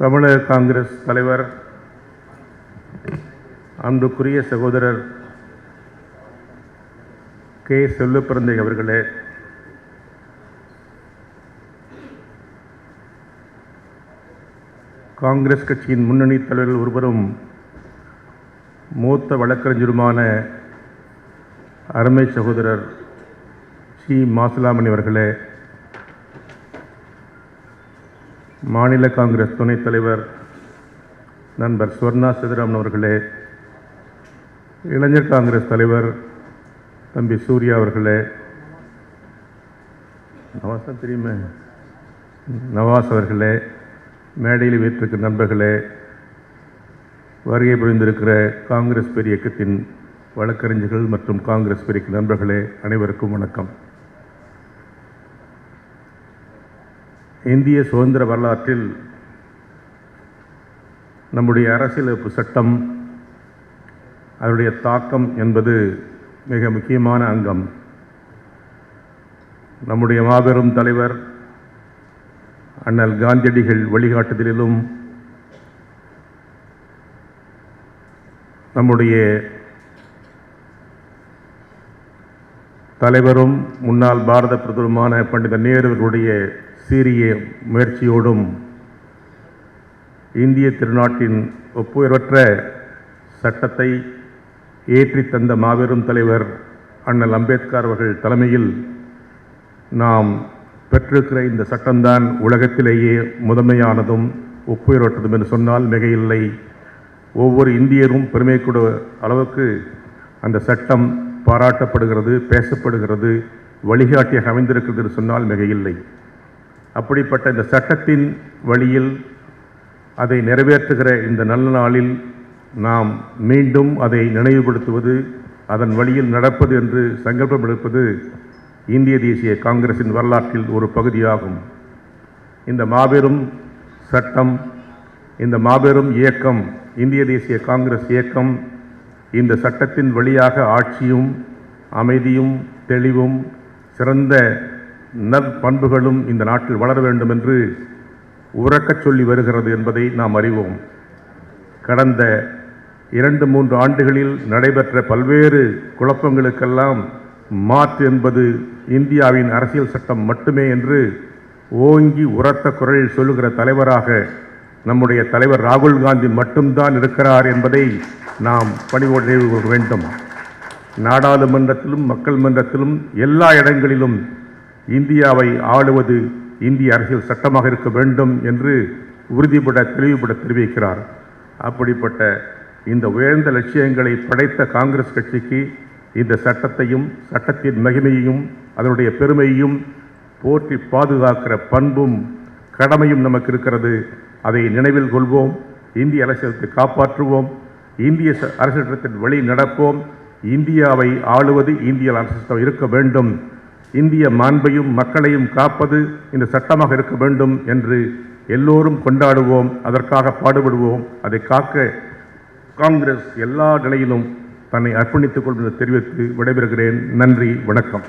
தமிழக காங்கிரஸ் தலைவர் அன்புக்குரிய சகோதரர் கே. செல்லுப்பிறந்தை அவர்களே காங்கிரஸ் கட்சியின் முன்னணி தலைவர்கள் ஒருவரும் மூத்த வழக்கறிஞருமான அருமை சகோதரர் சி. மாசலாமணி அவர்களே மாநில காங்கிரஸ் துணைத் தலைவர் நண்பர் ஸ்வர்ணா சிதராமன் அவர்களே இளைஞர் காங்கிரஸ் தலைவர் தம்பி சூர்யா அவர்களே. நவாசம் தெரியுமே? நவாஸ் அவர்களே மேடையில் வீட்டிற்கு நண்பர்களே வருகை புரிந்திருக்கிற காங்கிரஸ் பெரிய இயக்கத்தின் வழக்கறிஞர்கள் மற்றும் காங்கிரஸ் பெரிய நண்பர்களே அனைவருக்கும் வணக்கம். இந்திய சுதந்திர வரலாற்றில் நம்முடைய அரசியலமைப்பு சட்டம் அதனுடைய தாக்கம் என்பது மிக முக்கியமான அங்கம். நம்முடைய மாபெரும் தலைவர் அண்ணல் காந்தியடிகள் வழிகாட்டுதலிலும் நம்முடைய தலைவரும் முன்னாள் பாரத பிரதமருமான பண்டித நேருவர்களுடைய சீரிய முயற்சியோடும் இந்திய திருநாட்டின் ஒப்புயர்வற்ற சட்டத்தை ஏற்றி தந்த மாபெரும் தலைவர் அண்ணல் அம்பேத்கர் அவர்கள் தலைமையில் நாம் பெற்றிருக்கிற இந்த சட்டம்தான் உலகத்திலேயே முதன்மையானதும் ஒப்புயர்வற்றதும் என்று சொன்னால் மிகையில்லை. ஒவ்வொரு இந்தியரும் பெருமை கூட அளவுக்கு அந்த சட்டம் பாராட்டப்படுகிறது பேசப்படுகிறது வழிகாட்டியாக அமைந்திருக்கிறது என்று சொன்னால் மிகையில்லை. அப்படிப்பட்ட இந்த சட்டத்தின் வழியில் அதை நிறைவேற்றுகிற இந்த நல்ல நாளில் நாம் மீண்டும் அதை நினைவுபடுத்துவது அதன் வழியில் நடப்பது என்று சங்கல்பம் எடுப்பது இந்திய தேசிய காங்கிரசின் வரலாற்றில் ஒரு பகுதியாகும். இந்த மாபெரும் சட்டம் இந்த மாபெரும் இயக்கம் இந்திய தேசிய காங்கிரஸ் இயக்கம் இந்த சட்டத்தின் வழியாக ஆட்சியும் அமைதியும் தெளிவும் சிறந்த நற்பண்புகளும் இந்த நாட்டில் வளர வேண்டும் என்று உறக்கச் சொல்லி வருகிறது என்பதை நாம் அறிவோம். கடந்த இரண்டு மூன்று ஆண்டுகளில் நடைபெற்ற பல்வேறு குழப்பங்களுக்கெல்லாம் மாற்று என்பது இந்தியாவின் அரசியல் சட்டம் மட்டுமே என்று ஓங்கி உரத்த குரலில் சொல்லுகிற தலைவராக நம்முடைய தலைவர் ராகுல் காந்தி மட்டும்தான் இருக்கிறார் என்பதை நாம் பணிவோடு நினைவு வேண்டும். நாடாளுமன்றத்திலும் மக்கள் மன்றத்திலும் எல்லா இடங்களிலும் இந்தியாவை ஆளுவது இந்திய அரசியல் சட்டமாக இருக்க வேண்டும் என்று உறுதிபட தெளிவுபட தெரிவிக்கிறார். அப்படிப்பட்ட இந்த உயர்ந்த லட்சியங்களை படைத்த காங்கிரஸ் கட்சிக்கு இந்த சட்டத்தையும் சட்டத்தின் மகிமையையும் அதனுடைய பெருமையையும் போற்றி பாதுகாக்கிற பண்பும் கடமையும் நமக்கு இருக்கிறது. அதை நினைவில் கொள்வோம் இந்திய அரசியலத்தை காப்பாற்றுவோம் இந்திய ச- வழி நடப்போம் இந்தியாவை ஆளுவது இந்திய அரசு சட்டம் இருக்க வேண்டும். இந்திய மாண்பையும் மக்களையும் காப்பது இந்த சட்டமாக இருக்க வேண்டும் என்று எல்லோரும் கொண்டாடுவோம் அதற்காக பாடுபடுவோம். அதை காக்க காங்கிரஸ் எல்லா நிலையிலும் தன்னை அர்ப்பணித்துக் கொள்வதை தெரிவித்து விடைபெறுகிறேன். நன்றி வணக்கம்.